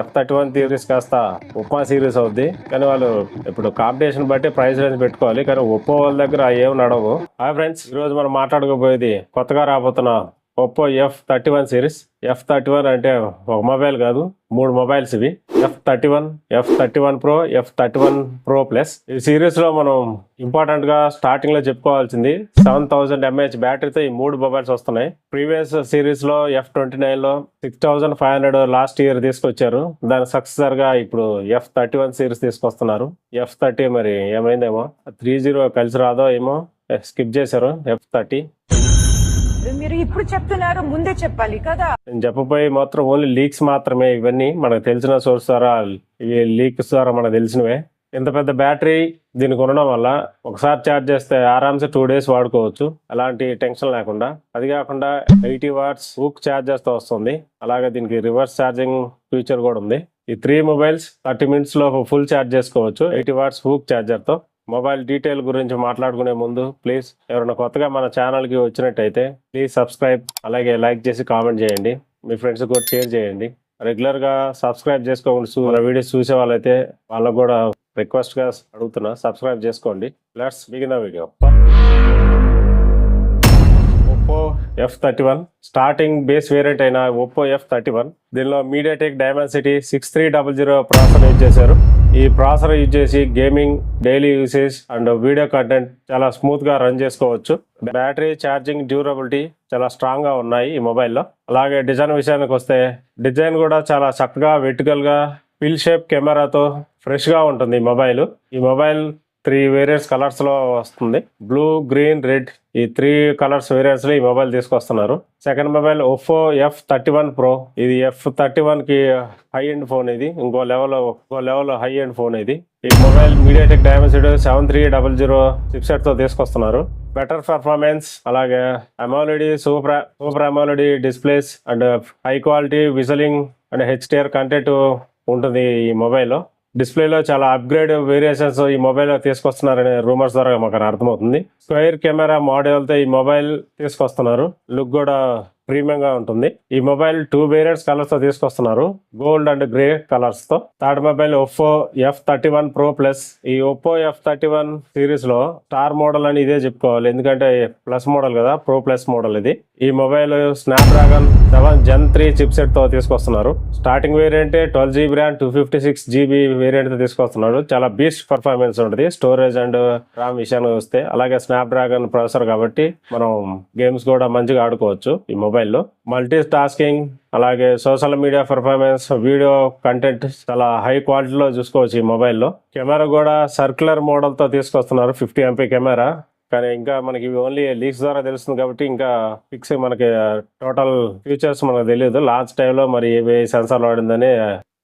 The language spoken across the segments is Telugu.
ఎఫ్ థర్టీ వన్ థియరీస్ కాస్త ఉప్మా సిరీస్ అవుద్ది. కానీ వాళ్ళు ఇప్పుడు కాంపిటీషన్ బట్టి ప్రైస్ రేంజ్ పెట్టుకోవాలి. కానీ ఒప్పో వాళ్ళ దగ్గర ఏం నడవు. హాయ్ ఫ్రెండ్స్ ఈ రోజు మనం మాట్లాడుకోబోయేది కొత్తగా రాబోతున్న Oppo F thirty one series F thirty one అంటే ఒక మొబైల్ కాదు మూడు మొబైల్స్ ఇవి. F thirty one F thirty one pro F thirty one pro plus ఈ సిరీస్లో మనం ఇంపార్టెంట్గా స్టార్టింగ్లో చెప్పుకోవాల్సింది సెవెన్ థౌసండ్ ఎంఏహెచ్ బ్యాటరీతో ఈ మూడు మొబైల్స్ వస్తున్నాయి. ప్రీవియస్ సిరీస్లో ఎఫ్ ట్వంటీ నైన్లో six thousand five hundred last year తీసుకొచ్చారు. దాని సక్సెసర్గా ఇప్పుడు ఎఫ్ థర్టీ వన్ సిరీస్ తీసుకొస్తున్నారు. ఎఫ్ థర్టీ మరి ఏమైందేమో? త్రీ జీరో కలిసి రాదో ఏమో? Eh, స్కిప్ చేశారు. ఎఫ్ థర్టీ మీరు ఇప్పుడు చెప్తున్నారు ముందే చెప్పాలి కదా? నేను చెప్పబోయే మాత్రం ఓన్లీ లీక్స్ మాత్రమే. ఇవన్నీ మనకు తెలిసిన సోర్స్ ద్వారా ఇవి లీక్స్ ద్వారా మనకు తెలిసినవే. ఇంత పెద్ద బ్యాటరీ దీనికి ఉండడం వల్ల ఒకసారి ఛార్జ్ చేస్తే ఆరామ్సే టూ డేస్ వాడుకోవచ్చు. అలాంటి టెన్షన్ లేకుండా. అది కాకుండా ఎయిటీ వాట్స్ హుక్ ఛార్జ్ చేస్తే వస్తుంది. అలాగే దీనికి రివర్స్ ఛార్జింగ్ ఫీచర్ కూడా ఉంది. ఈ త్రీ మొబైల్స్ థర్టీ మినిట్స్లో ఫుల్ ఛార్జ్ చేసుకోవచ్చు. ఎయిటీ వాట్స్ హుక్ ఛార్జర్తో మొబైల్ డీటెయిల్ గురించి మాట్లాడుకునే ముందు ప్లీజ్ ఎవరైనా కొత్తగా మన ఛానల్కి వచ్చినట్టయితే ప్లీజ్ సబ్స్క్రైబ్ అలాగే లైక్ చేసి కామెంట్ చేయండి. మీ ఫ్రెండ్స్ కూడా షేర్ చేయండి. రెగ్యులర్గా సబ్స్క్రైబ్ చేసుకోకుండా మన వీడియోస్ చూసే వాళ్ళైతే వాళ్ళకు కూడా రిక్వెస్ట్గా అడుగుతున్నా. సబ్స్క్రైబ్ చేసుకోండి. Let's begin the video Oppo F thirty one starting base variant అయిన ఒప్పో ఎఫ్ థర్టీ వన్ దీనిలో MediaTek Dimensity six three double zero processor use చేశారు. ఈ ప్రాసెసర్ యూజ్ చేసి gaming daily usage and video content చాలా స్మూత్గా రన్ చేసుకోవచ్చు. బ్యాటరీ ఛార్జింగ్ డ్యూరబిలిటీ చాలా స్ట్రాంగ్గా ఉన్నాయి ఈ మొబైల్లో అలాగే డిజైన్ విషయానికి వస్తే డిజైన్ కూడా చాలా చక్కగా వెర్టికల్గా పిల్ షేప్ కెమెరాతో ఫ్రెష్గా ఉంటుంది ఈ మొబైల్ ఈ మొబైల్ త్రీ వేరియస్ కలర్స్లో వస్తుంది. బ్లూ గ్రీన్ రెడ్ ఈ త్రీ కలర్స్ వేరియన్స్లో ఈ మొబైల్ తీసుకొస్తున్నారు. Second mobile Oppo F thirty one pro. ఇది ఎఫ్ థర్టీ వన్కి హై ఎండ్ ఫోన్ ఇది. ఇంకో లెవెల్ ఇంకో లెవెల్ హై ఎండ్ ఫోన్ ఇది. ఈ mobile MediaTek Dimensity seven three double zero చిప్సెట్తో తీసుకొస్తున్నారు. బెటర్ పర్ఫార్మెన్స్ అలాగే AMOLED super super AMOLED displays and high quality visualising and HDR content ఉంటుంది ఈ మొబైల్లో డిస్ప్లేలో చాలా అప్గ్రేడ్ వేరియేషన్స్ ఈ మొబైల్లో తీసుకొస్తున్నారనే రూమర్స్ ద్వారా మాకు అర్థమవుతుంది. స్క్వేర్ కెమెరా మోడల్తో ఈ మొబైల్ తీసుకొస్తున్నారు. లుక్ కూడా ప్రీమియంగా ఉంటుంది. ఈ మొబైల్ టూ వేరియంట్స్ కలర్స్తో తీసుకొస్తున్నారు. గోల్డ్ అండ్ గ్రే కలర్స్తో. Third mobile Oppo F thirty one pro plus ఈ ఒప్పో ఎఫ్ థర్టీ వన్ సిరీస్లో స్టార్ మోడల్ అని ఇదే చెప్పుకోవాలి. ఎందుకంటే ప్లస్ మోడల్ కదా ప్రో ప్లస్ మోడల్ ఇది. ఈ mobile Snapdragon gen three చిప్సెట్తో తీసుకొస్తున్నారు. Starting variant twelve GB RAM two fifty six GB వేరియంట్తో తీసుకొస్తున్నారు చాలా బీస్ట్ పర్ఫార్మెన్స్ ఉంటుంది. స్టోరేజ్ అండ్ ర్యామ్ విషయానికి వస్తే అలాగే స్నాప్ డ్రాగన్ ప్రాసెసర్ కాబట్టి మనం గేమ్స్ కూడా మంచిగా ఆడుకోవచ్చు ఈ మొబైల్లో. మల్టీ టాస్కింగ్ అలాగే social media performance video content చాలా హై క్వాలిటీలో చూసుకోవచ్చు ఈ మొబైల్లో. కెమెరా కూడా సర్క్యులర్ మోడల్తో తీసుకొస్తున్నారు. Fifty MP camera. కానీ ఇంకా మనకి ఇవి ఓన్లీ లీక్స్ ద్వారా తెలుస్తుంది కాబట్టి ఇంకా ఫిక్స్ మనకి టోటల్ ఫీచర్స్ మనకు తెలియదు. లాంచ్ టైంలో మరి ఏవి సెన్సార్ వాడిందని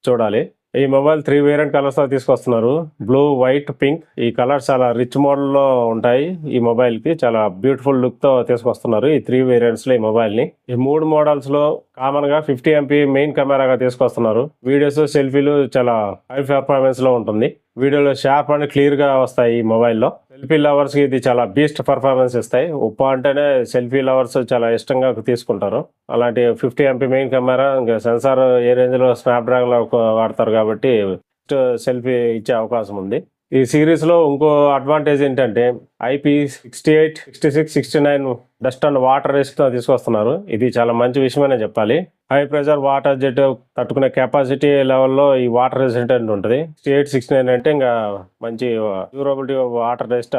చూడాలి. ఈ మొబైల్ త్రీ వేరియంట్ కలర్స్తో తీసుకొస్తున్నారు. బ్లూ వైట్ పింక్ ఈ కలర్స్ చాలా రిచ్ మోడల్లో ఉంటాయి ఈ మొబైల్కి. చాలా బ్యూటిఫుల్ లుక్తో తీసుకొస్తున్నారు ఈ త్రీ వేరియంట్స్లో ఈ మొబైల్ని. ఈ మూడు మోడల్స్లో కామన్గా ఫిఫ్టీ ఎంపీ మెయిన్ కెమెరాగా తీసుకొస్తున్నారు. వీడియోస్ సెల్ఫీలు చాలా హై పెర్ఫార్మెన్స్లో ఉంటుంది. వీడియోలో షార్ప్ అండ్ క్లియర్గా వస్తాయి ఈ మొబైల్లో సెల్ఫీ లవర్స్కి ఇది చాలా బీస్ట్ పర్ఫార్మెన్స్ ఇస్తాయి. ఉప్ప అంటేనే సెల్ఫీ లవర్స్ చాలా ఇష్టంగా తీసుకుంటారు. అలాంటి ఫిఫ్టీ ఎంపీ మెయిన్ కెమెరా ఇంకా సెన్సార్ ఏ రేంజ్లో స్నాప్డ్రాగన్లో వాడతారు కాబట్టి సెల్ఫీ ఇచ్చే అవకాశం ఉంది. ఈ సిరీస్లో ఇంకో అడ్వాంటేజ్ ఏంటంటే IP sixty eight sixty six sixty nine dust and water risk తీసుకొస్తున్నారు. ఇది చాలా మంచి విషయమనే చెప్పాలి. హై ప్రెషర్ వాటర్ జెట్ తట్టుకునే కెపాసిటీ లెవెల్లో ఈ వాటర్ రెసిస్టెంట్ ఉంటుంది. ఎయిట్ సిక్స్టీ నైన్ అంటే ఇంకా మంచి డ్యూరబిలిటీ వాటర్ రెసిస్ట్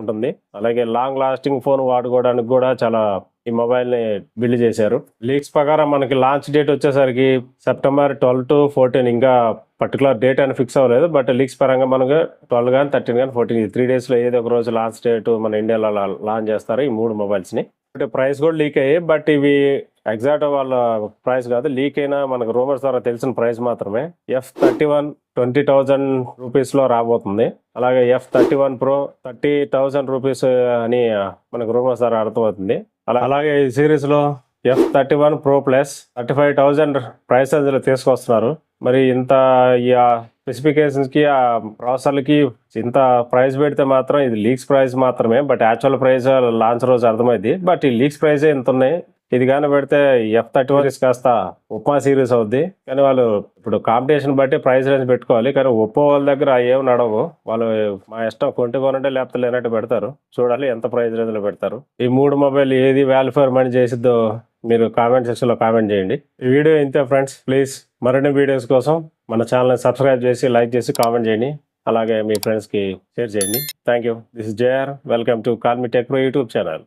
ఉంటుంది. అలాగే లాంగ్ లాస్టింగ్ ఫోన్ వాడుకోవడానికి కూడా చాలా ఈ మొబైల్ని బిల్డ్ చేశారు. లీక్స్ ప్రకారం మనకి లాంచ్ డేట్ వచ్చేసరికి సెప్టెంబర్ ట్వెల్వ్ టు ఫోర్టీన్ ఇంకా పర్టికులర్ డేట్ అని ఫిక్స్ అవ్వలేదు బట్ లీక్స్ పరంగా మనకు ట్వెల్వ్ కానీ థర్టీన్ కానీ ఫోర్టీన్ ఈ త్రీ డేస్లో ఏదో ఒక రోజు లాంచ్ డేట్ మన ఇండియాలో లాంచ్ చేస్తారు ఈ మూడు మొబైల్స్ని ప్రైస్ కూడా లీక్ అయ్యాయి బట్ ఇవి ఎగ్జాక్ట్ వాళ్ళ ప్రైస్ కాదు లీక్ అయినా మనకు రూమర్స్ ద్వారా తెలిసిన ప్రైస్ మాత్రమే. F thirty one twenty thousand రూపీస్లో రాబోతుంది. అలాగే F thirty one pro thirty thousand rupees అని మనకు రూమర్స్ ద్వారా అర్థమవుతుంది. అలా అలాగే ఈ సిరీస్లో F thirty one pro plus thirty five thousand ప్రైస్లో తీసుకొస్తున్నారు. మరి ఇంత ఈ స్పెసిఫికేషన్స్కి ఆ ప్రాసెసర్లకి ఇంత ప్రైస్ పెడితే మాత్రం ఇది లీక్స్ ప్రైస్ మాత్రమే. బట్ యాక్చువల్ ప్రైస్ లాంచ్ రోజు అర్థమైంది. బట్ ఈ లీక్స్ ప్రైస్ ఎంత ఉన్నాయి. ఇది కానీ పెడితే ఎఫ్ థర్టీ వన్ కాస్త ఉప్మా సిరీస్ అవుద్ది. కానీ వాళ్ళు ఇప్పుడు కాంపిటీషన్ బట్టి ప్రైస్ రేంజ్ పెట్టుకోవాలి. కానీ ఒప్పో వాళ్ళ దగ్గర ఏం నడవు. వాళ్ళు మా ఇష్టం కొంటే కొనంటే లేకపోతే లేనట్టు పెడతారు. చూడాలి ఎంత ప్రైస్ రేంజ్లో పెడతారు. ఈ మూడు మొబైల్ ఏది వాల్యూ ఫర్ మనీ చేసిద్దో మీరు కామెంట్ సెక్షన్లో కామెంట్ చేయండి. ఈ వీడియో ఇంతే ఫ్రెండ్స్ ప్లీజ్ మరిన్ని వీడియోస్ కోసం మన ఛానల్ సబ్స్క్రైబ్ చేసి లైక్ చేసి కామెంట్ చేయండి. అలాగే మీ ఫ్రెండ్స్కి షేర్ చేయండి. Thank you this JR welcome to call me tech YouTube channel